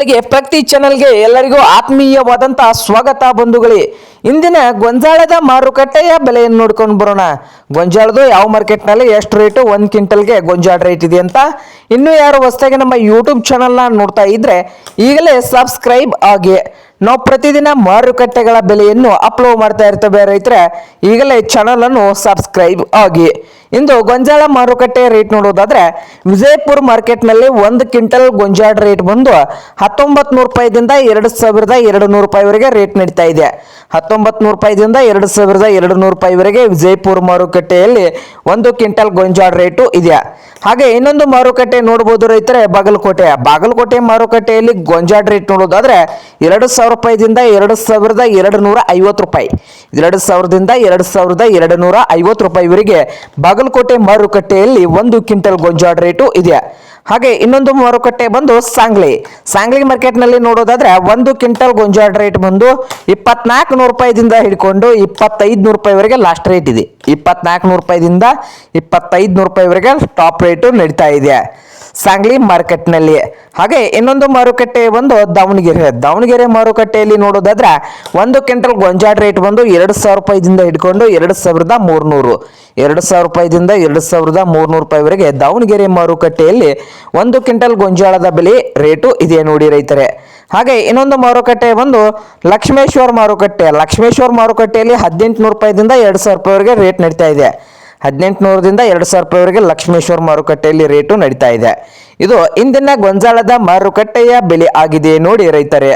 ಬಂಧುಗಳಿಗೆ ಪ್ರತಿ ಚಾನೆಲ್ಗೆ ಎಲ್ಲರಿಗೂ ಆತ್ಮೀಯವಾದಂತಹ ಸ್ವಾಗತ ಬಂಧುಗಳೇ. ಇಂದಿನ ಗೊಂಜಾಳದ ಮಾರುಕಟ್ಟೆಯ ಬೆಲೆಯನ್ನು ನೋಡ್ಕೊಂಡು ಬರೋಣ. ಗೊಂಜಾಳದು ಯಾವ ಮಾರ್ಕೆಟ್ನಲ್ಲಿ ಎಷ್ಟು ರೇಟು, ಒಂದು ಕ್ವಿಂಟಲ್ಗೆ ಗೊಂಜಾಳ ರೇಟ್ ಇದೆ ಅಂತ ಇನ್ನೂ ಯಾರು ಹೊಸದಾಗಿ ನಮ್ಮ ಯೂಟ್ಯೂಬ್ ಚಾನಲ್ನ ನೋಡ್ತಾ ಇದ್ರೆ ಈಗಲೇ ಸಬ್ಸ್ಕ್ರೈಬ್ ಆಗಿ. ನಾವು ಪ್ರತಿದಿನ ಮಾರುಕಟ್ಟೆಗಳ ಬೆಲೆಯನ್ನು ಅಪ್ಲೋಡ್ ಮಾಡ್ತಾ ಇರ್ತೇವೆ ರೈತರೆ, ಈಗಲೇ ಚಾನಲನ್ನು ಸಬ್ಸ್ಕ್ರೈಬ್ ಆಗಿ. ಇಂದು ಗೊಂಜಾಳ ಮಾರುಕಟ್ಟೆ ರೇಟ್ ನೋಡೋದಾದ್ರೆ, ವಿಜಯಪುರ ಮಾರ್ಕೆಟ್ನಲ್ಲಿ ಒಂದು ಕ್ವಿಂಟಲ್ ಗೊಂಜಾಳ ರೇಟ್ ಬಂದು ಹತ್ತೊಂಬತ್ತು ನೂರು ರೂಪಾಯಿದಿಂದ ಎರಡು ಸಾವಿರದ ಎರಡು ನೂರು ರೂಪಾಯಿವರೆಗೆ ರೇಟ್ ನಡೀತಾ ಇದೆ. ಹತ್ತೊಂಬತ್ತು ನೂರು ರೂಪಾಯಿದಿಂದ ಎರಡು ಸಾವಿರದ ಎರಡು ನೂರು ರೂಪಾಯಿವರೆಗೆ ವಿಜಯಪುರ ಮಾರುಕಟ್ಟೆಯಲ್ಲಿ ಒಂದು ಕ್ವಿಂಟಲ್ ಗೊಂಜಾಳ ರೇಟು ಇದೆ. ಹಾಗೆ ಇನ್ನೊಂದು ಮಾರುಕಟ್ಟೆ ನೋಡಬಹುದು ರೈತರೆ, ಬಾಗಲಕೋಟೆ. ಬಾಗಲಕೋಟೆ ಮಾರುಕಟ್ಟೆಯಲ್ಲಿ ಗೊಂಜಾಳ ರೇಟ್ ನೋಡೋದಾದ್ರೆ ಎರಡು ಸಾವಿರ ರೂಪಾಯಿದಿಂದ ಎರಡು ಸಾವಿರದ ಎರಡು ನೂರ ಐವತ್ತು ರೂಪಾಯಿ. ಎರಡು ಸಾವಿರದಿಂದ ಎರಡು ಸಾವಿರದ ಎರಡು ನೂರ ಐವತ್ತು ರೂಪಾಯಿವರೆಗೆ ಬಾಗಲಕೋಟೆ ಮಾರುಕಟ್ಟೆಯಲ್ಲಿ ಒಂದು ಕ್ವಿಂಟಲ್ ಗೊಂಜಾಳ ರೇಟು ಇದೆ. ಹಾಗೆ ಇನ್ನೊಂದು ಮಾರುಕಟ್ಟೆ ಬಂದು ಸಾಂಗ್ಲಿ. ಸಾಂಗ್ಲಿ ಮಾರ್ಕೆಟ್ನಲ್ಲಿ ನೋಡೋದಾದ್ರೆ ಒಂದು ಕ್ವಿಂಟಲ್ ಗೊಂಜಾಳ ರೇಟ್ ಬಂದು ಇಪ್ಪತ್ನಾಲ್ಕು ನೂರು ರೂಪಾಯಿದಿಂದ ಹಿಡ್ಕೊಂಡು ಇಪ್ಪತ್ತೈದು ನೂರು ರೂಪಾಯಿವರೆಗೆ ಲಾಸ್ಟ್ ರೇಟ್ ಇದೆ. ಇಪ್ಪತ್ನಾಲ್ಕು ನೂರು ರೂಪಾಯಿದಿಂದ ಇಪ್ಪತ್ತೈದು ನೂರು ರೂಪಾಯಿವರೆಗೆ ಟಾಪ್ ರೇಟು ನಡೀತಾ ಇದೆ. ಸಾಂಗ್ಲಿ ಮಾರುಕಟ್ಟೆನಲ್ಲಿ. ಹಾಗೆ ಇನ್ನೊಂದು ಮಾರುಕಟ್ಟೆ ಬಂದು ದಾವಣಗೆರೆ. ದಾವಣಗೆರೆ ಮಾರುಕಟ್ಟೆಯಲ್ಲಿ ನೋಡೋದಾದ್ರೆ ಒಂದು ಕ್ವಿಂಟಲ್ ಗೊಂಜಾಳ ರೇಟ್ ಬಂದು ಎರಡು ಸಾವಿರ ರೂಪಾಯಿದಿಂದ ಹಿಡ್ಕೊಂಡು ಎರಡು ಸಾವಿರದ ಮೂರ್ನೂರು. ಎರಡು ಸಾವಿರ ರೂಪಾಯಿದಿಂದ ಎರಡು ಸಾವಿರದ ಮೂರ್ನೂರು ರೂಪಾಯಿವರೆಗೆ ದಾವಣಗೆರೆ ಮಾರುಕಟ್ಟೆಯಲ್ಲಿ ಒಂದು ಕ್ವಿಂಟಲ್ ಗೊಂಜಾಳದ ಬೆಲೆ ರೇಟು ಇದೆ ನೋಡಿ ರೈತರೆ. ಹಾಗೆ ಇನ್ನೊಂದು ಮಾರುಕಟ್ಟೆ ಬಂದು ಲಕ್ಷ್ಮೇಶ್ವರ ಮಾರುಕಟ್ಟೆ. ಲಕ್ಷ್ಮೇಶ್ವರ ಮಾರುಕಟ್ಟೆಯಲ್ಲಿ ಹದಿನೆಂಟು ನೂರು ರೂಪಾಯಿದಿಂದ ಎರಡು ಸಾವಿರ ರೂಪಾಯಿವರೆಗೆ ರೇಟ್ ನಡೀತಾ ಇದೆ. ಹದಿನೆಂಟುನೂರದಿಂದ ಎರಡು ಸಾವಿರ ರೂಪಾಯಿವರೆಗೆ ಲಕ್ಷ್ಮೇಶ್ವರ ಮಾರುಕಟ್ಟೆಯಲ್ಲಿ ರೇಟು ನಡೀತಾ ಇದೆ. ಇದು ಇಂದಿನ ಗೊಂಜಾಳದ ಮಾರುಕಟ್ಟೆಯ ಬೆಲೆ ಆಗಿದೆ ನೋಡಿ ರೈತರೇ.